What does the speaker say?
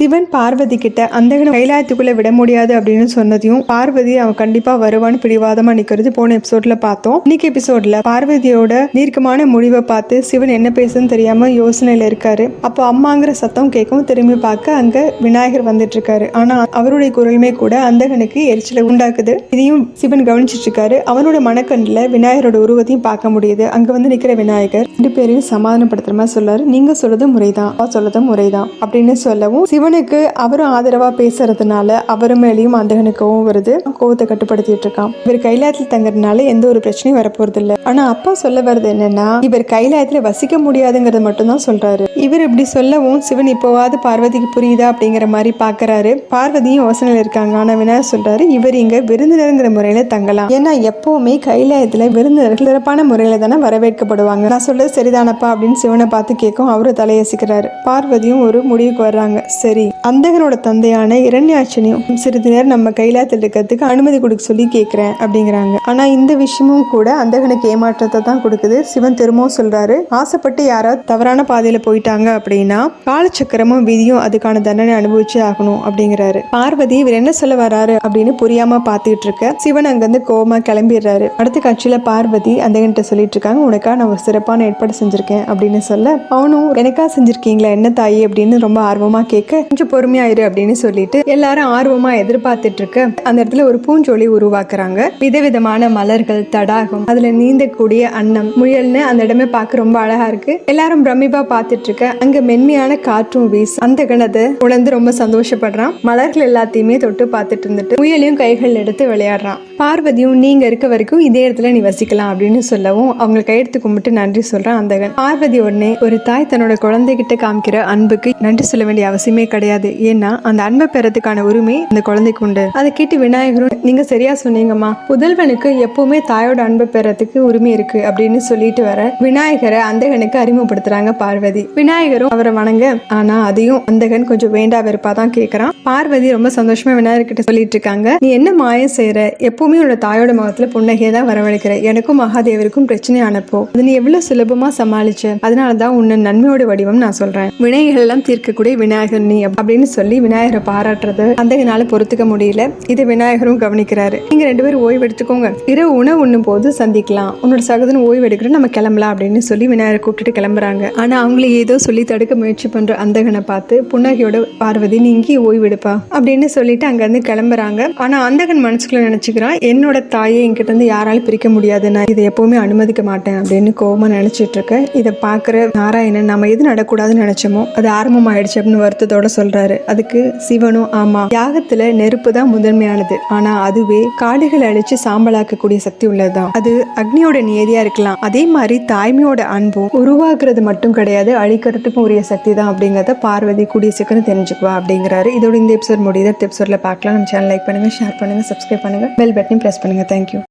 சிவன் பார்வதி கிட்ட அந்தகனை கைலாயத்துக்குள்ள விட முடியாது அப்படின்னு சொன்னதையும் பார்வதி அவன் கண்டிப்பா வருவான்னு பிடிவாதமா நிக்கிறது போன எபிசோட்ல பார்த்தோம். இன்னைக்கு எபிசோட்ல பார்வதியோட தீர்க்கமான முடிவை பார்த்து சிவன் என்ன பேசுன்னு தெரியாம யோசனையில இருக்காரு. அப்போ அம்மாங்கிற சத்தம் கேட்கவும் திரும்பி பார்க்க அங்க விநாயகர் வந்துட்டு இருக்காரு ஆனா அவருடைய குரலுமே கூட அந்தகனுக்கு எரிச்சலை உண்டாக்குது. இதையும் சிவன் கவனிச்சிட்டு இருக்காரு அவனோட மனக்கண்ணில் விநாயகரோட உருவத்தையும் பார்க்க முடியுது. அங்க வந்து நிக்கிற விநாயகர் ரெண்டு பேரையும் சமாதானப்படுத்துற மாதிரி சொல்றாரு நீங்க சொல்றது முறைதான். சொல்றது முறைதான் அப்படின்னு சொல்லவும் சிவன் சிவனுக்கு அவரும் ஆதரவாக பேசுறதுனால அவர் மேலேயும் அந்தகனுக்கு கோவம் வருது. கோவத்தை கட்டுப்படுத்திட்டு இருக்கான். இவர் கைலாயத்தில் தங்குறதுனால எந்த ஒரு பிரச்சனையும் வரப்போறது இல்லை ஆனா அப்பா சொல்ல வர்றது என்னன்னா இவர் கைலாயத்தில் வசிக்க முடியாதுங்கிறத மட்டும்தான் சொல்றாரு. இவர் இப்படி சொல்லவும் சிவன் இப்போவாது பார்வதிக்கு புரியுதா? அப்படிங்கிற மாதிரி பாக்குறாரு. பார்வதியும் யோசனையில் இருக்காங்க. ஆனா விநாயகர் சொல்றாரு இவர் இங்க விருந்தினருங்கிற முறையில தங்கலாம். ஏன்னா எப்பவுமே கைலாயத்துல விருந்தினர்கள் சிறப்பான முறையில தானே வரவேற்கப்படுவாங்க. நான் சொல்றது சரிதானப்பா அப்படின்னு சிவனை பார்த்து கேட்கும் அவரு தலையசிக்கிறாரு. பார்வதியும் ஒரு முடிவுக்கு வர்றாங்க. சரி அந்தகனோட தந்தையான இரண்யாட்சனையும் சிறிது நேரம் நம்ம கைலாத்தில் இருக்கிறதுக்கு அனுமதி கொடுக்க சொல்லி கேட்குறேன் அப்படிங்கிறாங்க. ஆனா இந்த விஷயமும் கூட அந்தகனுக்கு ஏமாற்றத்தை தான் கொடுக்குது. சிவன் திரும்பவும் சொல்றாரு ஆசைப்பட்டு யாராவது தவறான பாதையில போயிட்டாங்க அப்படின்னா காலச்சக்கரமும் விதியும் அதுக்கான தண்டனை அனுபவிச்சு ஆகணும் அப்படிங்கிறாரு. பார்வதி இவர் என்ன சொல்ல வராரு? அப்படின்னு புரியாம பார்த்துட்டு இருக்க சிவன் அங்கிருந்து கோபமா கிளம்பிடுறாரு. அடுத்த காட்சியில பார்வதி அந்தகன்கிட்ட சொல்லிட்டு இருக்காங்க உனக்கா நான் ஒரு சிறப்பான ஏற்பாடு செஞ்சிருக்கேன் அப்படின்னு சொல்ல அவனும் எனக்கா செஞ்சிருக்கீங்களா? என்ன தாயி? அப்படின்னு ரொம்ப ஆர்வமா கேட்க கொஞ்சம் பொறுமையாயிரு அப்படின்னு சொல்லிட்டு எல்லாரும் ஆர்வமா எதிர்பார்த்துட்டு இருக்க அந்த இடத்துல ஒரு பூஞ்சோலி உருவாக்குறாங்க. விதவிதமான மலர்கள் தடாகம் அதுல நீந்தக்கூடிய அன்னம் முயல்னு அந்த இடமே பார்க்க ரொம்ப அழகா இருக்கு. எல்லாரும் பிரமிப்பா பார்த்துட்டு இருக்க அங்க மென்மையான காற்றும் வீஸ் அந்த கணத்தை உணர்ந்து ரொம்ப சந்தோஷப்படுறான். மலர்கள் எல்லாத்தையுமே தொட்டு பார்த்துட்டு இருந்துட்டு முயலையும் கைகள் எடுத்து விளையாடுறான். பார்வதியும் நீங்க இருக்க வரைக்கும் இதே இடத்துல நீ வசிக்கலாம் அப்படின்னு சொல்லவும் அவங்க கையெடுத்து கும்பிட்டு நன்றி சொல்றான் அந்தகன் பார்வதி உடனே ஒரு தாய் தன்னோட குழந்தைகிட்ட காமிக்கிற அன்புக்கு நன்றி சொல்ல வேண்டிய அவசியமே கிடையாது. ஏன்னா அந்த அன்பை பெறதுக்கான உரிமை அந்த குழந்தைக்கு உண்டு. அதை கேட்டு விநாயகரும் நீங்க சரியா சொன்னீங்கம்மா. புதல்வனுக்கு எப்பவுமே தாயோட அன்பை பெறதுக்கு உரிமை இருக்கு அப்படின்னு சொல்லிட்டு வர விநாயகரை அந்தகனுக்கு அறிமுகப்படுத்துறாங்க பார்வதி. விநாயகரும் அவரை வணங்க ஆனா அதையும் அந்தகன் கொஞ்சம் வேண்டா வெறுப்பா தான் கேக்குறான். பார்வதி ரொம்ப சந்தோஷமா விநாயகர் கிட்ட சொல்லிட்டு இருக்காங்க நீ என்ன மாயம் செய்யற எப்பவுமே உன்னோட தாயோட முகத்துல புன்னகையை தான் வரவழைக்கிற. எனக்கும் மகாதேவருக்கும் பிரச்சனை அனுப்போ அது நீ எவ்வளவு சுலபமா சமாளிச்ச? அதனாலதான் உன்னை நன்மையோட வடிவம் நான் சொல்றேன். வினைகள் எல்லாம் தீர்க்கக்கூடிய விநாயகர் நீ. அப்படின்னு சொல்லி விநாயகரை பாராட்டுறது அந்தகனால பொறுத்துக்க முடியல. இதை விநாயகரும் கவனிக்கிறாரு. நீங்க ரெண்டு பேரும் ஓய்வு எடுத்துக்கோங்க. இரவு உணவு உண்ணும் போது சந்திக்கலாம். உன்னோட சகோதரன் ஓய்வு எடுக்கிற நம்ம கிளம்பலாம் அப்படின்னு சொல்லி விநாயகரை கூப்பிட்டு கிளம்புறாங்க. ஆனா அவங்கள ஏதோ சொல்லி தடுக்க முயற்சி பண்ற அந்தகனை பார்த்து புன்னகையோட பார்வதி நீ இங்கே ஓய்வு எடுப்பா அப்படின்னு சொல்லிட்டு அங்க இருந்து கிளம்புறாங்க. ஆனா அந்தகன் மனசுக்குள்ள நினைச்சுக்கிறான் என்னோட தாயை என்கிட்ட இருந்து யாராலும் பிரிக்க முடியாது. நான் இதை எப்பவுமே அனுமதிக்க மாட்டேன் அப்படின்னு கோவமா நினைச்சிட்டு இருக்க. இதை பாக்குற நாராயணன் நம்ம எது நடக்கூடாதுன்னு நினைச்சோமோ அது ஆரம்பமாயிடுச்சு அப்படின்னு வருத்தத்தோட சொல்றாரு. அதுக்கு சிவனும் ஆமா. யாகத்துல நெருப்பு தான் முதன்மையானது. ஆனா அதுவே காடுகளை அழிச்சு சாம்பலாக்கக்கூடிய சக்தி உள்ளதுதான். அது அக்னியோட நியதியா இருக்கலாம். அதே மாதிரி தாய்மையோட அன்பும் உருவாக்குறது மட்டும் கிடையாது அழிக்கிறதுக்கும் உரிய சக்தி தான் அப்படிங்கறத பார்வதி கூடிய சீக்கிரம் தெரிஞ்சுக்குவா அப்படிங்கிறாரு. இதோட இந்த எபிசோட் முடியுது. எபிசோட்ல பார்க்கலாம். நம்ம சேனல் லைக் பண்ணுங்க ஷேர் பண்ணுங்க சப்ஸ்கிரைப் பண்ணுங்க பெல் பட்டனையும் ப்ரெஸ் பண்ணுங்க. Thank you